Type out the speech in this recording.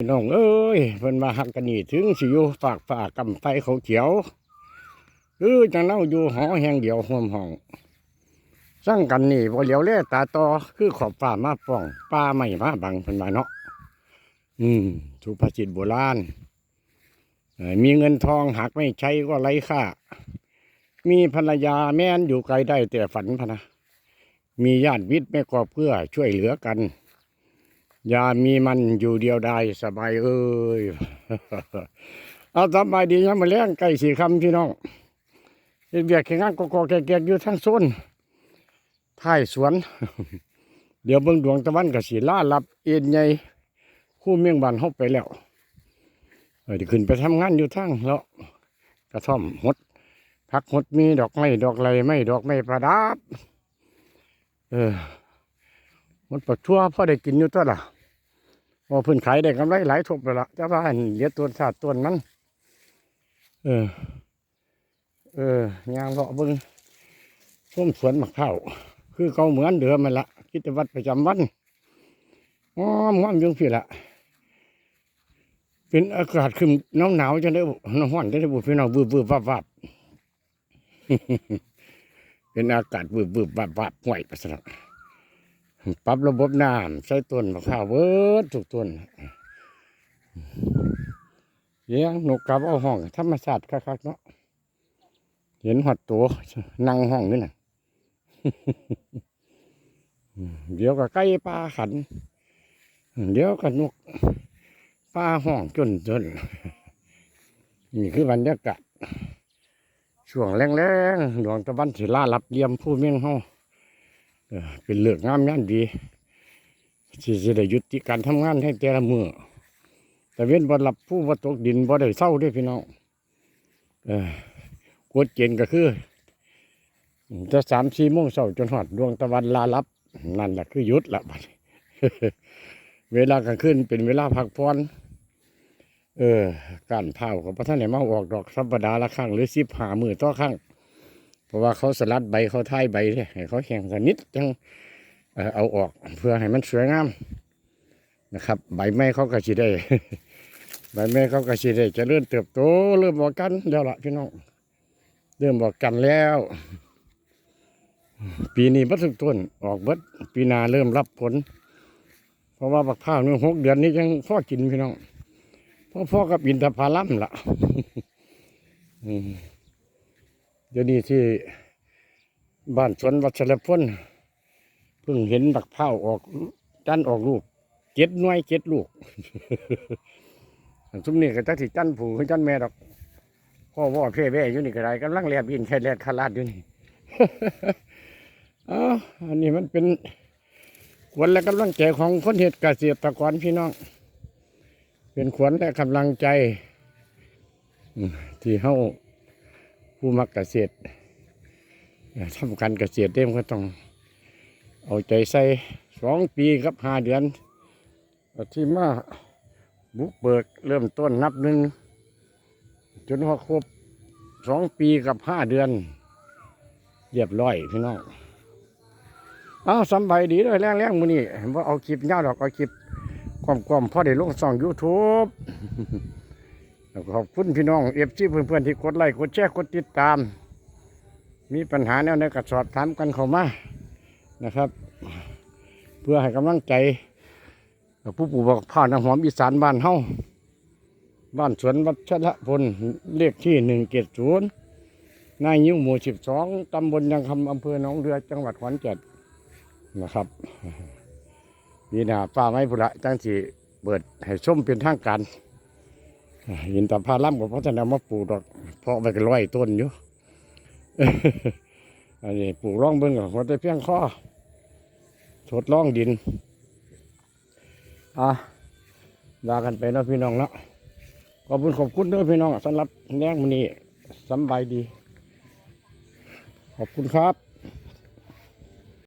น้องเอ้ยเพิ่นมาหักกันนี่ถึงสิอยู่ฝากฝากกำไฟเขาเขียวเออจังเล่าอยู่หอแห่งเดียวห่วมห้องสร้างกันนี่บ่เหลียวแลตาต่อคือขอบฟ้ามาป้องป่าใหม่มาบังเพิ่นมาเนาะอืมสุภาษิตโบราณมีเงินทองหากไม่ใช้ก็ไร้ค่า มีภรรยาแม่นอยู่ไกลได้แต่ฝันพนะมีญาติมิตรไม่ก็เพื่อช่วยเหลือกัน อย่ามีมันอยู่เดียวได้สบายเอ้ยเอาสบายดียังมาเลี้ยงไก่สีคำพี่น้องเฮ็ดเบียกแข่งงานกอกแก่ๆอยู่ทั้งโซนท้ายสวน เดี๋ยวเบิ่งดวงตะวันกับสีล่ารับ เอ็นใหญ่คู่เมียงบานเฮาไปแล้วเดี๋ยวขึ้นไปทำงานอยู่ทั้งแล้วกระท่อมหดพักหดมีดอกไม้ดอกไรไม่ดอกไม้ประดับ เออมันปักทั่วพอได้กินอยู่ตัวล่ะ พอเพิ่นขายได้กำไรหลายทบแล้วล่ะแต่ว่านเหลือตัวชาติตัวนั้นเออ เออยางเลาะเบิ่งส้มสวนมะพร้าวคือเก่าเหมือนเดิมมันละกิจวัตรประจำวันอ๋อมอมยังพี่ละเป็นอากาศขึ้นหนาวหนาวจังได้หนาวร้อนจังได้บุพี่น้องวืบวืบวับวับเป็นอากาศวืบวืบวับวับห่วยไปซะแล้ว ปรับระบบน้ำใช้ต้นมะพร้าวเวิร์ดทุกต้นเลี้ยงนกกลับเอาห้องธรรมชาติคักๆเนาะเห็นหัดตัวนั่งห้องนี่น่ะเดี๋ยวก็ไก่ปลาขัน เดี๋ยวก็นกปลาห้องจนจนนี่คือบรรยากาศช่วงแรงๆดวงตะวันสิล่ารับเยี่ยมผู้เมียงเฮาเออ เป็นเลือกงามยามดีสิสิได้ยุติการทำงานให้แต่ละมือแต่เว้นบ่หลับผู้บ่ตกดินบ่ได้เศร้าด้วยพี่น้องกวดเกณฑ์ก็คือจะสามสี่โมงเช้าจนหอดดวงตะวันลาลับ นั่นแหละคือหยุดละบัดเวลากลางคืนเป็นเวลาพักผ่อนเออการเผาของพระท่านเนี่ยมาออกดอกสัปดาห์ละครั้งหรือสิบหามือต่อครั้ง เพราะว่าเขาสลัดใบเขาท้ายใบเนี่ยให้เขาแข็งสนิทจังเอาออกเพื่อให้มันสวยงามนะครับ ใบไม้เขาก็สิได้ ใบไม้เขาก็สิได้จะเริ่มเติบโตเริ่มบอกกันแล้วล่ะพี่น้องเริ่มบอกกันแล้ว ปีนี้บัดทุกต้นออกเบิดปีนาเริ่มรับผล เพราะว่าบักข้าวนี่หกเดือนนี้ยังพอกินพี่น้องพ่อๆกับอินทผลัมล่ะ อืม เดี๋ยวนี้ที่บ้านสวนวัชรพลเพิ่งเห็นบักเผาออกจันออกลูกเจ็ดหน่วยเจ็ดลูกอันซุมนี้ก็จักสิจันผูคือจันแม่ดอกพ่อว่าเพ่แว่อยู่นี่ก็ได้กำลังแลบอินแค่แลดคาลาดอยู่นี่อ๋ออันนี้มันเป็นวัญและกำลังใจของคนเหตุเกษตรกรพี่น้อง เป็นขวัญและกำลังใจที่เฮา ผู้มักเกษตรทำการเกษตรเต็มก็ต้อง เอาใจใส่สองปีกับห้าเดือนที่มาบุกเบิกเริ่มต้นนับหนึ่งจนว่าครบสองปีกับห้าเดือน เรียบร้อยพี่น้องอ้าวสำบายดีเลยแรงๆมือนี่ว่าเอาคลิปยาวดอกเอาคลิปความความพอได้ลงส่องยูทูบ ขอบคุณพี่น้องเอฟซีเพื่อนๆที่กดไลค์กดแชร์กดติดตาม มีปัญหาแนวไหนก็สอบถามกันเข้ามานะครับ เพื่อให้กำลังใจผู้ปลูกบักพร้าน้ำหอมอีสานบ้านเฮาบ้านสวนวัชรพลเลขที่หนึ่งเจ็ดศูนย์นายยิ้วหมู่สิบสองตำบลยังคำอำเภอหนองเรือจังหวัดขอนแก่นนะครับนี่นะป้าไม้พุระจังสีเปิดให้ชมเป็นทางการ ยินตาพาล่ำกับพัฒนามาปลูกดอกเพาะไปกันร้อยต้นอยู่อันนี้ปลูกร่องเบิ้งกับหัวใจเพียงข้อทดลองดิน อะลากันไปนะพี่น้องเนาะขอบคุณขอบคุณด้อพี่น้องสำหรับแรงมันนี้สบายดี ขอบคุณครับ